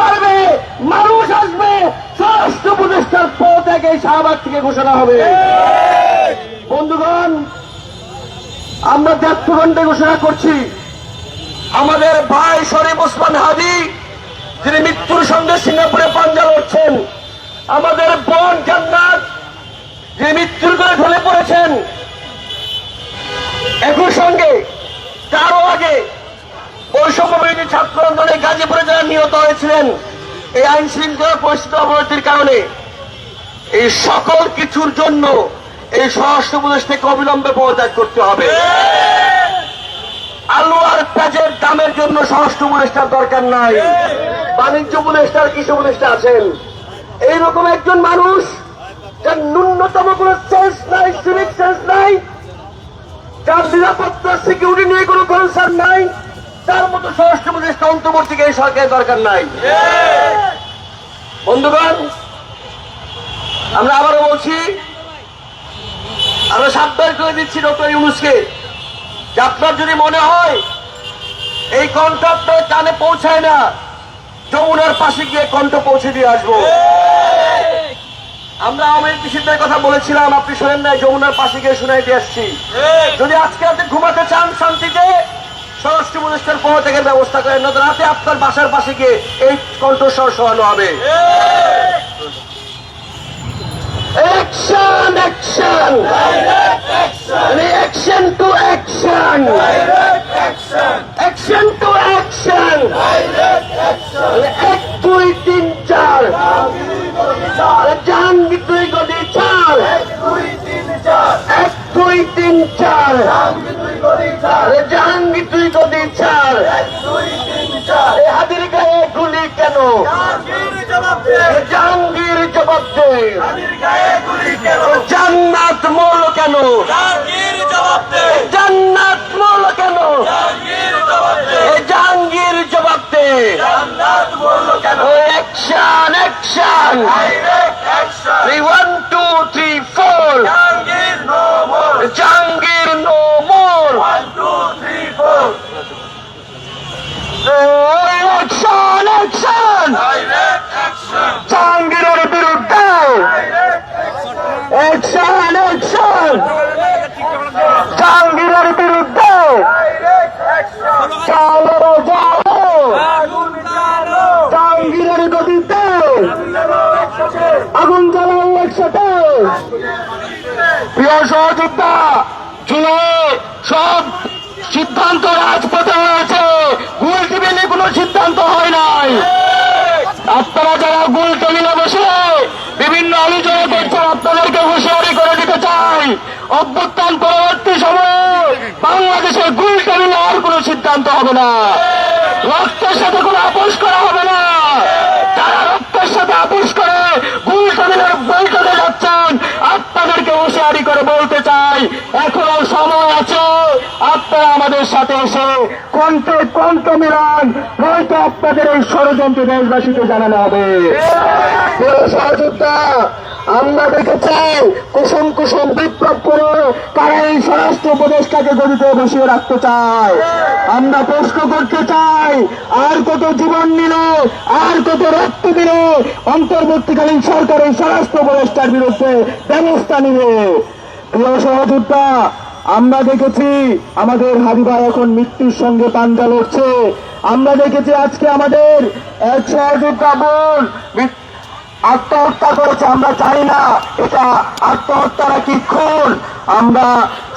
পারবে, মানুষ আসবে, স্বরাষ্ট্র উপদেষ্টার পদ থেকে শাহবাগ থেকে ঘোষণা হবে। বন্ধুগণ, আমরা দেড় ঘোষণা করছি। আমাদের ভাই শরীফ ওসমান হাদি, যিনি মৃত্যুর সঙ্গে সিঙ্গাপুরে পাঞ্জা লড়ছেন, আমাদের বোন জান্নাত, যিনি মৃত্যুর করে ঢলে পড়েছেন বিরোধী ছাত্র আন্দোলনে গাজীপুরে যারা নিহত হয়েছিলেন, এই আইন শৃঙ্খলা পরিস্থিতি অবনতির কারণে এই সকল কিছুর জন্য এই স্বরাষ্ট্র প্রদেশ থেকে অবিলম্বে পদত্যাগ করতে হবে। আলু আর পেঁয়াজের দামের জন্য স্বরাষ্ট্র উপদেষ্টার দরকার নাই। বাণিজ্য উপদেষ্টার, কৃষি উপদেষ্টা আছেন। এইরকম একজন মানুষ যার ন্যূনতম কোন সেন্স নাই সিভিক সেন্স নাই, যার নিরাপত্তা সিকিউরিটি নিয়ে কোনো কনসার্ন নাই তার মতো স্বরাষ্ট্র উপদেষ্টা অন্তর্বর্তীকে এই সরকারের দরকার নাই। বন্ধুগণ আমরা আবারও বলছি আমরা সাবধান করে দিচ্ছি ডক্টর ইউনুসকে যে আপনার যদি মনে হয় এই কণ্ঠ আপনার কানে পৌঁছায় না যমুনার পাশে গিয়ে কণ্ঠ পৌঁছে দিয়ে আসব। আমরা আওয়ামী কৃষিদের কথা বলেছিলাম আপনি শোনেন নাই যমুনার পাশে গিয়ে শুনাই দিয়ে আসছি। যদি আজকে আপনি ঘুমাতে চান শান্তিতে স্বরাষ্ট্র উপদেষ্টার পক্ষ থেকে ব্যবস্থা করেন নয়তো রাতে আপনার বাসার পাশে গিয়ে এই কণ্ঠস্বর শোয়ানো হবে Action, action! Reaction to action! Action to action! এক দুই তিন চার জাহাঙ্গীর দুই গদি চার এক দুই তিন চার জাহাঙ্গীর জবাব দে। জান্নাত মরল কেন? জান্নাত মরল কেন? জাহাঙ্গীর জবাব দে। অ্যাকশন অ্যাকশন অ্যাকশন অ্যাকশন জাহাঙ্গীরের বিরুদ্ধে! চালো যাও জাহাঙ্গীরের গতিতে! আগুন জ্বালাও একসাথে! প্রিয় সহযোদ্ধা, জুলাই সব সিদ্ধান্ত রাজপথে হয়েছে গুল টেবিলে কোনো সিদ্ধান্ত হয় নাই আপনারা যারা গুল টেবিলে বসে বিভিন্ন আলোচনা করছেন আপনাদেরকে হুঁশিয়ারি করে দিতে চাই অভ্যুত্থান পরবর্তী সময়ে বাংলাদেশের গুলটা মিলে আর কোনো সিদ্ধান্ত হবে না। রক্তের সাথে কোনো আপোষ করা হবে না যারা রক্তের সাথে আপোষ করে গুল টেবিলের বৈঠকে যাচ্ছেন আপনাদেরকে হুঁশিয়ারি করে বলতে চাই এখনও সময় আছে আপনারা আমাদের সাথে এসে কণ্ঠে কণ্ঠ মিলান নয়তো আপনাদের এই ষড়যন্ত্র দেশবাসীকে জানানো হবে। সহযোদ্ধা, আমরা চাই কুসুম কুসুম বিপ্লব করে তারা এই স্বরাষ্ট্র উপদেষ্টাকে গদিতে বসিয়ে রাখতে চায়। আমরা প্রশ্ন করতে চাই, আর কত জীবন নিল, আর কত রক্ত দিল? অন্তর্বর্তীকালীন সরকার এই স্বরাষ্ট্র উপদেষ্টার বিরুদ্ধে ব্যবস্থা নিবে। প্রিয় সহযোদ্ধা আমরা দেখেছি আমাদের হাবিবা এখন মৃত্যুর সঙ্গে পাঞ্জা লড়ছে। আমরা দেখেছি আজকে আমাদের এক আত্মহত্যা করেছে। আমরা চাই না এটা আত্মহত্যা নাকি খুন। আমরা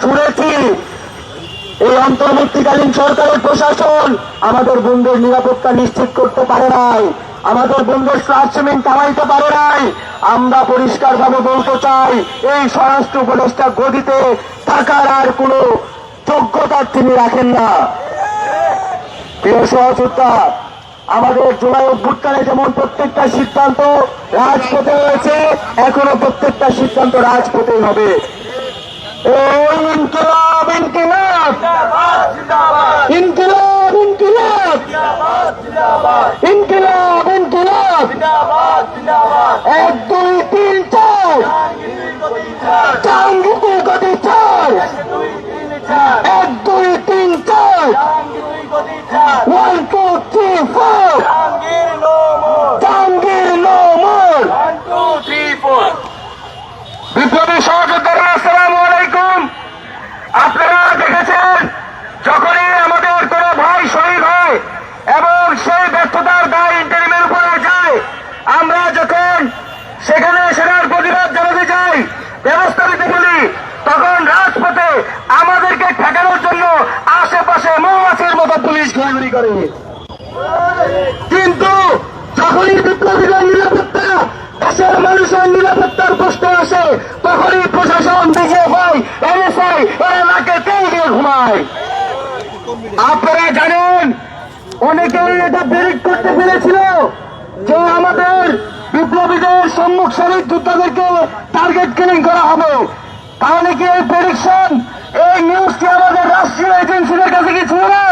শুনেছি এই অন্তর্বর্তীকালীন সরকারের প্রশাসন আমাদের বন্ধুর নিরাপত্তা নিশ্চিত করতে পারে নাই। আমাদের বন্ধুর শ্বাসমিন কামাইতে পারে নাই। আমরা পরিষ্কার ভাবে বলতে চাই, এই স্বরাষ্ট্র উপদেষ্টা গদিতে থাকার আর কোনো যোগ্যতা তিনি রাখেন না। আমাদের জুলাই অভ্যুত্থানে যেমন প্রত্যেকটা সিদ্ধান্ত রাজপথে হয়েছে এখনও প্রত্যেকটা সিদ্ধান্ত রাজপথেই হবে। এই ইনকিলাব ইনকিলাব। ইনকিলাব ইনকিলাব। ইনকিলাব ইনকিলাব। এক, দুই চার। জাহাঙ্গীর গতি চার। এক, দুই নিতে বলি তখন রাজপথে আমাদেরকে ঠেকানোর জন্য আশেপাশে মৌমাছির মতো পুলিশ ঘোরাঘুরি করে। কিন্তু যখনই বিপ্লবীদের নিরাপত্তা, দেশের মানুষের নিরাপত্তার প্রশ্ন আসে, তখনই প্রশাসন বিজেপি এনএসআই এরা নাকে তেল দিয়ে ঘুমায়। আপনারা জানেন, অনেকেই এটা ব্রেক করতে পেরেছিল যে আমাদের বিপ্লবীদের সম্মুখ সারির যোদ্ধাদেরকে টার্গেট কিলিং করা হবে। তাহলে কি এই প্রেডিকশন এই নিউজটি আমাদের রাষ্ট্রীয় এজেন্সিদের কাছে কি ছিল না?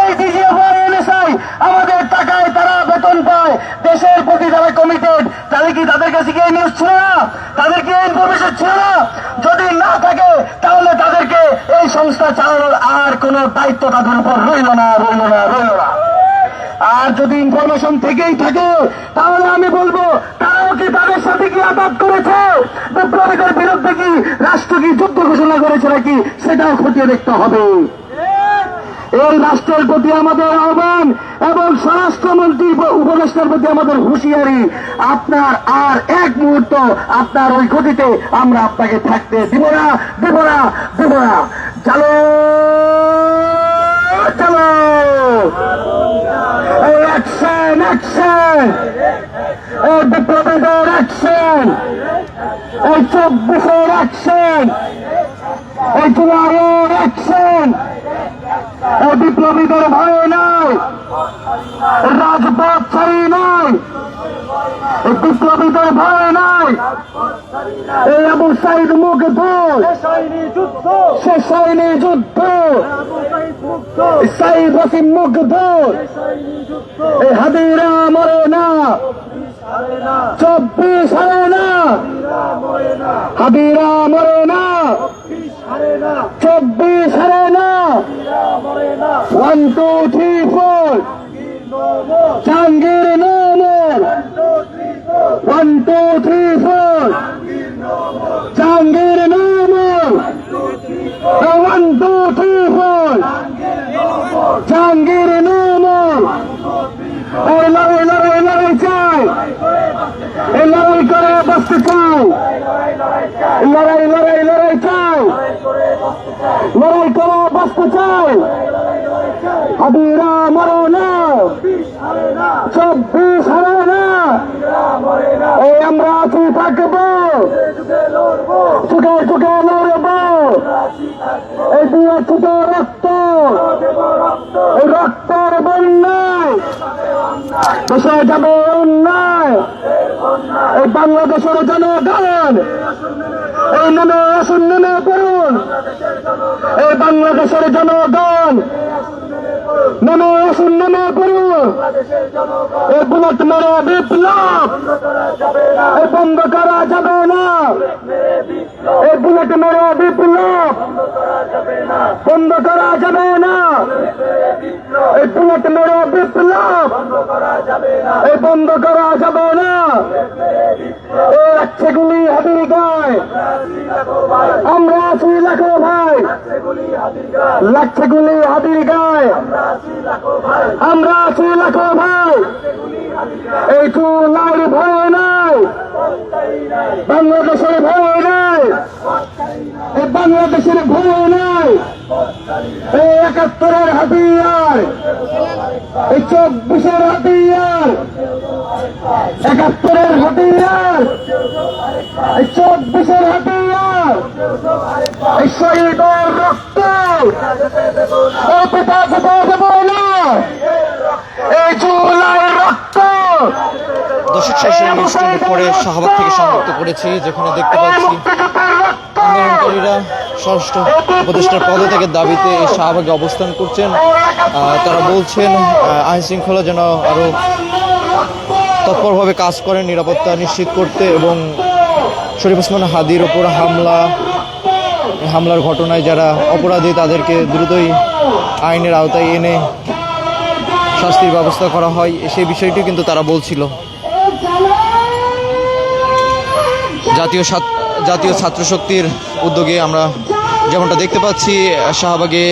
এই ডিজিএফআই এনএসআই আমাদের টাকায় তারা বেতন পায়, দেশের প্রতি যারা কমিটেড তাহলে কি তাদের কাছে কি এই নিউজ ছিল না? তাদের কি এই ইনফরমেশন ছিল না? যদি না থাকে, তাহলে তাদেরকে এই সংস্থা চালানোর আর কোনো দায়িত্ব তাদের উপর রইল না রইল না, রইল আর যদি ইনফরমেশন থেকেই থাকে, তাহলে আমি বলব, তারাও কি তাদের সাথে কি আঘাত করেছে? বিপ্লবীদের বিরুদ্ধে কি রাষ্ট্র কি যুদ্ধ ঘোষণা করেছে নাকি সেটাও খতিয়ে দেখতে হবে। এই রাষ্ট্রের প্রতি আমাদের আহ্বান এবং স্বরাষ্ট্রমন্ত্রী উপ- উপদেষ্টার প্রতি আমাদের হুঁশিয়ারি, আপনার আর এক মুহূর্ত আপনার ওই গতিতে আমরা আপনাকে থাকতে দিব না দিব না দিব না চলো চলো এই অ্যাকশন অ্যাকশন এই বিপ্লবীদের অ্যাকশন এই চব্বিশের action! এই জুলাইয়ের অ্যাকশন এই বিপ্লবীদের ভয় নাই রাজপথ ছাড়ি নাই এই বিপ্লবীদের ভয় নাই। এই আবু সাইদ মুগ্ধ শেষ হয়নি যুদ্ধ। সাইদ ওয়াসিম মুগ্ধ এই হাদিরা মরে না। চব্বিশ হারে না। হাদিরা মরে না। চব্বিশ হারে না। One, two, three, four. Jahangir নোমর one two three four Jahangir নোমর one two three four Jahangir নোমর এই লড়াই লড়াই লড়াই চাই এই লড়াই করে বসতে চাই লড়াই লড়াই লড়াই চাই লড়াই করে বসতে চাই হাবিরা মরো না চব্বিশ এই আমরা আছি, থাকব। চুকে চুকে লড়বো। এই দিয়ে চুকে রক্ত। এই রক্তের বন্যায় দেশে যাবে অন্যায়। এই বাংলাদেশের জনগণ এই নেমে আসুন নেমে পড়ুন। এই বাংলাদেশের জনগণ নেমে আসুন নেমে পড়ুন এই বুলেট মেরে বিপ্লব। এই বন্ধ করা যাবে না। এই বুলেট মেরে বিপ্লব। বন্ধ করা যাবে না। এই বুলেট মেরে বিপ্লব। এই বন্ধ করা যাবে না। এই আছে গুলি হাতির গায়। আমরা লাগছে গুলি হাতির গায়। আমরা আছি লাখো ভাই। এই চুলার ভয় নাই। বাংলাদেশের ভয় নাই। বাংলাদেশের ভয় নাই। এই একাত্তরের হাতিয়ার। এই চব্বিশের হাতিয়ার। একাত্তরের হাতিয়ার। এই চব্বিশের হাতিয়ার। এই শহীদের রক্ত পরে সংযুক্ত করেছি, যেখানে দেখতে পাচ্ছি দাবিতে শাহবাগে অবস্থান করছেন। তারা বলছেন আইন শৃঙ্খলা যেন আরও তৎপরভাবে কাজ করেন নিরাপত্তা নিশ্চিত করতে এবং শরীফ ওসমান হাদির ওপর হামলা হামলার ঘটনায় যারা অপরাধী, তাদেরকে দ্রুতই আইনের আওতায় এনে শাস্তির ব্যবস্থা করা হয়। সেই বিষয়টি কিন্তু তারা বলছিল। জাতীয় জাতীয় ছাত্র শক্তির উদ্যোগে আমরা যেমনটা দেখতে পাচ্ছি, শাহবাগে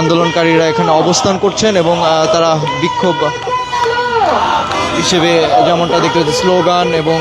আন্দোলনকারীরা এখানে অবস্থান করছেন এবং তারা বিক্ষোভ হিসেবে যেমনটা দেখতে পাচ্ছি স্লোগান এবং